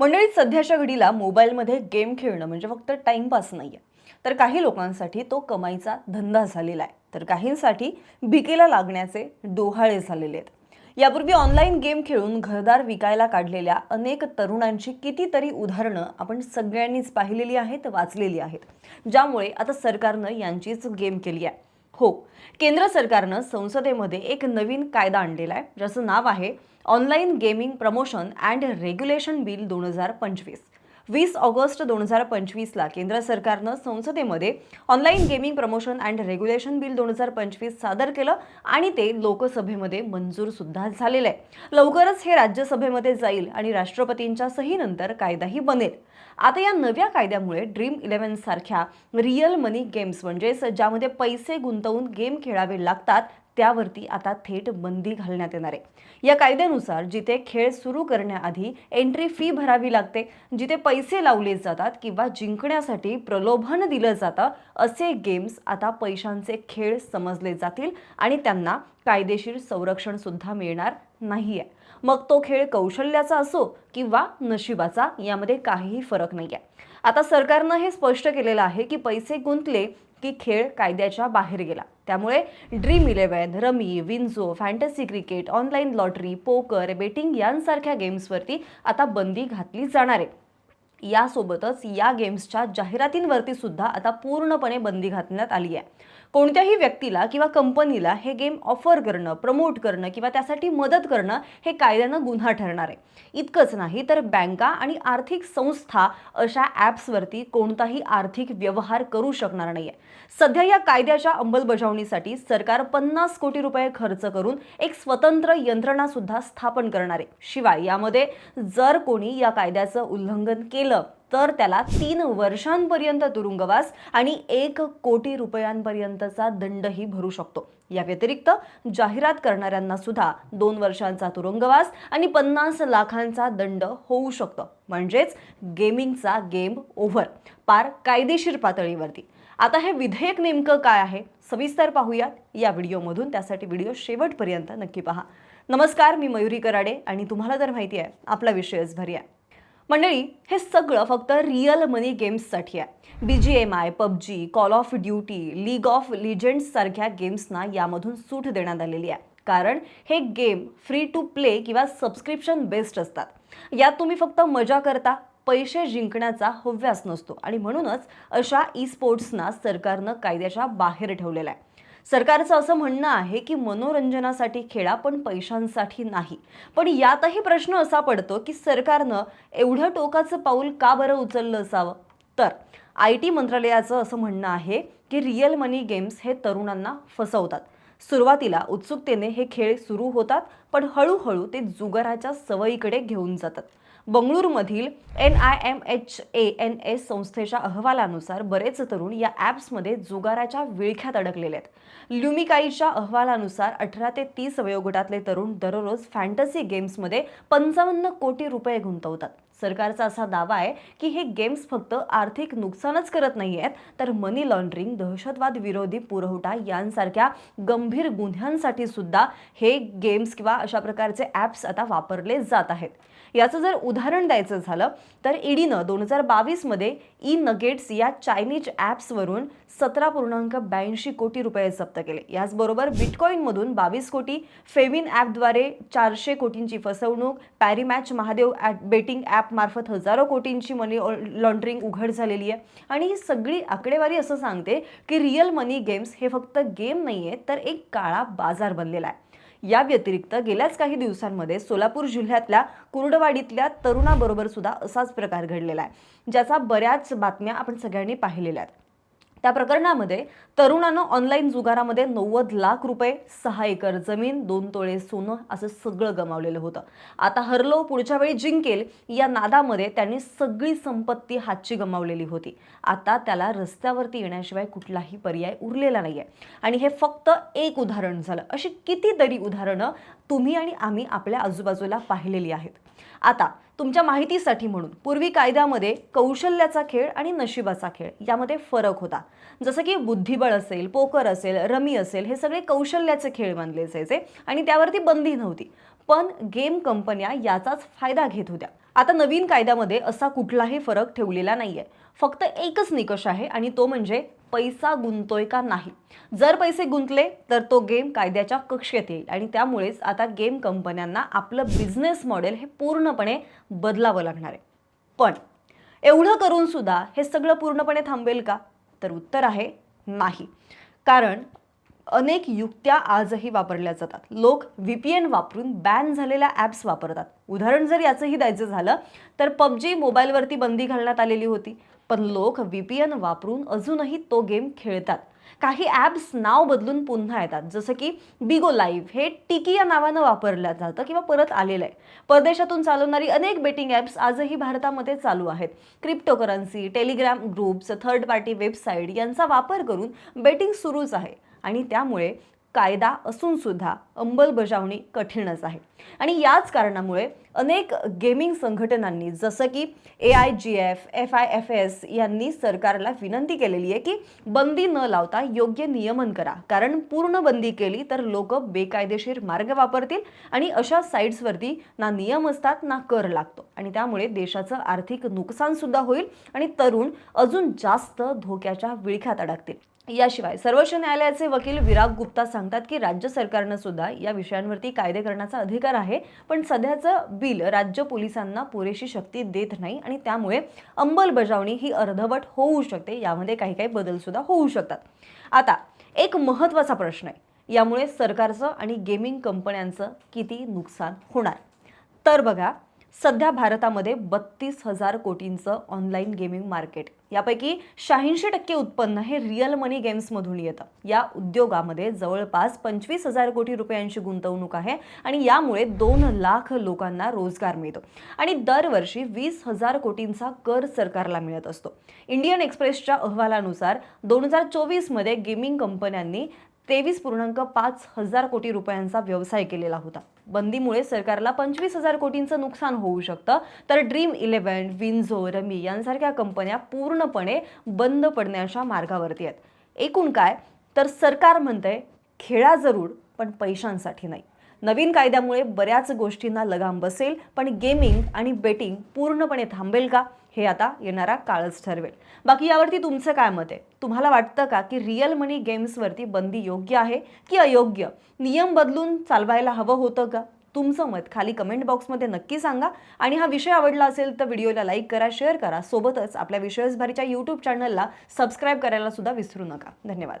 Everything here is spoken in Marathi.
मंडळीत सध्याच्या घडीला मोबाईलमध्ये गेम खेळणं म्हणजे फक्त टाइमपास नाही आहे तर काही लोकांसाठी तो कमाईचा धंदा झालेला आहे. तर काहींसाठी भिकेला लागण्याचे डोहाळे झालेले आहेत. यापूर्वी ऑनलाईन गेम खेळून घरदार विकायला काढलेल्या अनेक तरुणांची कितीतरी उदाहरणं आपण सगळ्यांनीच पाहिलेली आहेत वाचलेली आहेत. ज्यामुळे आता सरकारनं यांचीच गेम केली आहे. हो केंद्र सरकारनं संसदेमध्ये एक नवीन कायदा आणलेला आहे ज्याचं नाव आहे online gaming promotion and regulation bill दोन हजार पंचवीस. वीस ऑगस्ट दोन हजार पंचवीसला केंद्र सरकारनं संसदेमध्ये online gaming promotion and regulation bill दोन हजार पंचवीस सादर केलं आणि ते लोकसभेमध्ये मंजूर सुद्धा झालेलं आहे. लवकरच हे राज्यसभेमध्ये जाईल आणि राष्ट्रपतींच्या सहीनंतर कायदाही बनेल. आता या नव्या कायद्यामुळे ड्रीम इलेव्हन सारख्या रिअल मनी गेम्स म्हणजेच ज्यामध्ये पैसे गुंतवून गेम खेळावे लागतात त्यावरती आता थेट बंदी घालण्यात येणार आहे. या कायद्यानुसार जिथे खेळ सुरू करण्याआधी एंट्री फी भरावी लागते जिथे पैसे लावले जातात किंवा जिंकण्यासाठी प्रलोभन दिलं जातं असे गेम्स आता पैशांचे खेळ समजले जातील आणि त्यांना कायदेशीर संरक्षण सुद्धा मिळणार नाही आहे मग तो खेळ कौशल्याचा असो किंवा नशिबाचा यामध्ये काहीही फरक नाही आहे आता सरकारनं हे स्पष्ट केलेलं आहे की पैसे गुंतले की खेळ कायद्याच्या बाहेर गेला. त्यामुळे dream eleven rummy Winzo fantasy cricket online lottery poker betting यांसारख्या गेम्सवरती आता बंदी घातली जाणार आहे. यासोबतच या गेम्सच्या जाहिरातींवरती सुद्धा आता पूर्णपणे बंदी घालण्यात आली आहे. कोणत्याही व्यक्तीला किंवा कंपनीला हे गेम ऑफर करणं प्रमोट करणं किंवा त्यासाठी मदत करणं हे कायद्यानं गुन्हा ठरणार आहे. इतकंच नाही तर बँका आणि आर्थिक संस्था अशा ॲप्सवरती कोणताही आर्थिक व्यवहार करू शकणार नाहीये. सध्या या कायद्याच्या अंमलबजावणीसाठी सरकार पन्नास कोटी रुपये खर्च करून एक स्वतंत्र यंत्रणा सुद्धा स्थापन करणार आहे. शिवाय यामध्ये जर कोणी या कायद्याचं उल्लंघन केलं तर त्याला तीन वर्षांपर्यंत तुरुंगवास आणि एक कोटी रुपयांपर्यंतचा दंडही भरू शकतो. या व्यतिरिक्त जाहिरात करणाऱ्यांना सुद्धा दोन वर्षांचा तुरुंगवास आणि पन्नास लाखांचा दंड होऊ शकतो. म्हणजेच गेमिंगचा गेम ओव्हर पार कायदेशीर पातळीवरती. आता हे विधेयक नेमकं काय आहे? सविस्तर पाहूयात. या व्हिडिओमधून त्यासाठी व्हिडिओ शेवटपर्यंत नक्की पहा. नमस्कार मी मयुरी कराडे आणि तुम्हाला तर माहिती आहे आपला विषयच भरी आहे मंडळी हे सगळं फक्त रिअल मनी गेम्ससाठी आहे. B G M I PUBG call of duty league of लिजेंड्ससारख्या गेम्सना यामधून सूट देण्यात आलेली आहे. कारण हे गेम फ्री टू प्ले किंवा सबस्क्रिप्शन बेस्ड असतात. यात तुम्ही फक्त मजा करता पैसे जिंकण्याचा हव्यास नसतो. आणि म्हणूनच अशा ई स्पोर्ट्सना सरकारनं कायद्याच्या बाहेर ठेवलेलं आहे. सरकारचं असं म्हणणं आहे की मनोरंजनासाठी खेळा पण पैशांसाठी नाही. पण यातही प्रश्न असा पडतो की सरकारनं एवढं टोकाचं पाऊल का बरं उचललं असावं? तर आय टी मंत्रालयाचं असं म्हणणं आहे की रिअल मनी गेम्स हे तरुणांना फसवतात. सुरुवातीला उत्सुकतेने हे खेळ सुरू होतात पण हळूहळू ते जुगाराच्या सवयीकडे घेऊन जातात. बंगळुरूमधील N I M H A N S संस्थेच्या अहवालानुसार बरेच तरुण या ॲप्समध्ये जुगाराच्या विळख्यात अडकलेले आहेत. ल्युमिकाईच्या अहवालानुसार अठरा ते तीस वयोगटातले तरुण दररोज फॅन्टसी गेम्समध्ये पंचावन्न कोटी रुपये गुंतवतात. सरकारचा असा दावा आहे की हे गेम्स फक्त आर्थिक नुकसानच करत नाही आहेत तर मनी लॉन्ड्रिंग दहशतवाद विरोधी पुरवठा यांसारख्या गंभीर गुन्ह्यांसाठी सुद्धा हे गेम्स किंवा अशा प्रकारचे ॲप्स आता वापरले जात आहेत. याचं जर उदाहरण द्यायचं झालं तर ईडीनं दोन हजार बावीसमध्ये ई नगेट्स या चायनीज ॲप्सवरून सतरा पूर्णांक ब्याऐंशी कोटी रुपये जप्त केले. याचबरोबर बिटकॉईनमधून बावीस कोटी फेविन ॲपद्वारे चारशे कोटींची फसवणूक पॅरीमॅच महादेव ॲट बेटिंग ॲप मार्फत हजारो कोटींची मनी लॉन्ड्रिंग उघड झालेली आहे. आणि ही सगळी आकडेवारी असं सांगते की रिअल मनी गेम्स हे फक्त गेम नाही आहे तर एक काळा बाजार बनलेला आहे. या व्यतिरिक्त गेल्याच काही दिवसांमध्ये सोलापूर जिल्ह्यातल्या कुर्डवाडीतल्या तरुणाबरोबर सुद्धा असाच प्रकार घडलेला आहे ज्याचा बऱ्याच बातम्या आपण सगळ्यांनी पाहिलेल्या आहेत. त्या प्रकरणामध्ये तरुणानं ऑनलाईन जुगारामध्ये नव्वद लाख रुपये सहा एकर जमीन दोन तोळे सोनं असं सगळं गमावलेलं होतं. आता हरलो पुढच्या वेळी जिंकेल या नादामध्ये त्यांनी सगळी संपत्ती हातची गमावलेली होती. आता त्याला रस्त्यावरती येण्याशिवाय कुठलाही पर्याय उरलेला नाही आहे आणि हे फक्त एक उदाहरण झालं. अशी कितीतरी उदाहरणं तुम्ही आणि आम्ही आपल्या आजूबाजूला पाहिलेली आहेत. आता तुमच्या माहितीसाठी म्हणून. पूर्वी कायद्यामध्ये कौशल्याचा खेळ आणि नशिबाचा खेळ यामध्ये फरक होता. जसं की बुद्धिबळ असेल पोकर असेल रमी असेल हे सगळे कौशल्याचे खेळ मानले जायचे आणि त्यावरती बंदी नव्हती. पण गेम कंपन्या याचाच फायदा घेत होत्या. आता नवीन कायद्यामध्ये असा कुठलाही फरक ठेवलेला नाहीये. फक्त एकच निकष आहे आणि तो म्हणजे पैसा गुंतोय का नाही? जर पैसे गुंतले तर तो गेम कायद्याच्या कक्षेत येईल. आणि त्यामुळेच आता गेम कंपन्यांना आपलं बिझनेस मॉडेल हे पूर्णपणे बदलावं लागणार आहे. पण एवढं करून सुद्धा हे सगळं पूर्णपणे थांबेल का? तर उत्तर आहे नाही. कारण अनेक युक्त्या आजही वापरल्या जातात. लोक व्ही पी एन वापरून बॅन झालेल्या ॲप्स वापरतात. उदाहरण जर याचंही द्यायचं झालं तर पबजी मोबाईलवरती बंदी घालण्यात आलेली होती. पण लोक व्ही पी एन वापरून अजूनही तो गेम खेळतात. काही ॲप्स नाव बदलून पुन्हा येतात. जसं की बिगो लाईव्ह हे टिकी या नावानं वापरलं जातं किंवा परत आलेलं आहे. परदेशातून चालवणारी अनेक बेटिंग ॲप्स आजही भारतामध्ये चालू आहेत. Cryptocurrency Telegram groups third party website यांचा वापर करून बेटिंग सुरूच आहे. आणि त्यामुळे कायदा असून सुद्धा अंमलबजावणी कठीणच आहे. आणि याच कारणामुळे अनेक गेमिंग संघटनांनी जसं की A I G F F I F S यांनी सरकारला विनंती केलेली आहे की बंदी न लावता योग्य नियमन करा. कारण पूर्ण बंदी केली तर लोक बेकायदेशीर मार्ग वापरतील आणि अशा साईट्सवरती ना नियम असतात ना कर लागतो. आणि त्यामुळे देशाचं आर्थिक नुकसान सुद्धा होईल आणि तरुण अजून जास्त धोक्याच्या विळख्यात अडकतील. याशिवाय सर्वोच्च न्यायालयाचे वकील विराग गुप्ता सांगतात की राज्य सरकारनं सुद्धा या विषयांवरती कायदे करण्याचा अधिकार आहे पण सध्याचं बिल राज्य पोलिसांना पुरेशी शक्ती देत नाही आणि त्यामुळे अंमलबजावणी ही अर्धवट होऊ शकते. यामध्ये काही काही बदल सुद्धा होऊ शकतात. आता एक महत्त्वाचा प्रश्न आहे. यामुळे सरकारचं आणि गेमिंग कंपन्यांचं किती नुकसान होणार? तर बघा सध्या भारतामध्ये बत्तीस हजार कोटींचं ऑनलाईन गेमिंग मार्केट यापैकी शहाऐंशी टक्के उत्पन्न हे रिअल मनी गेम्समधून येतं. या उद्योगामध्ये जवळपास पंचवीस हजार कोटी रुपयांची गुंतवणूक आहे आणि यामुळे दोन लाख लोकांना रोजगार मिळतो. आणि दरवर्षी वीस हजार कोटींचा कर सरकारला मिळत असतो. इंडियन एक्सप्रेसच्या अहवालानुसार दोन हजार चोवीसमध्ये गेमिंग कंपन्यांनी तेवीस पूर्णांक पाच हजार कोटी रुपयांचा व्यवसाय केलेला होता. बंदीमुळे सरकारला पंचवीस हजार कोटींचं नुकसान होऊ शकतं. तर ड्रीम इलेव्हन विन्झो रमी यांसारख्या कंपन्या पूर्णपणे बंद पडण्याच्या मार्गावरती आहेत. एकूण काय? तर सरकार म्हणतंय खेळा जरूर पण पैशांसाठी नाही. नवीन कायद्यामुळे बऱ्याच गोष्टींना लगाम बसेल पण गेमिंग आणि बेटिंग पूर्णपणे थांबेल का? हे आता येणारा काळच ठरवेल. बाकी यावरती तुमचं काय मत आहे? तुम्हाला वाटतं का की रिअल मनी गेम्सवरती बंदी योग्य आहे की अयोग्य? नियम बदलून चालवायला हवं होतं का? तुमचं मत खाली कमेंट बॉक्समध्ये नक्की सांगा. आणि हा विषय आवडला असेल तर व्हिडिओला लाईक करा शेअर करा. सोबतच आपल्या विषयसभारीच्या यूट्यूब चॅनलला सबस्क्राईब करायला सुद्धा विसरू नका. धन्यवाद.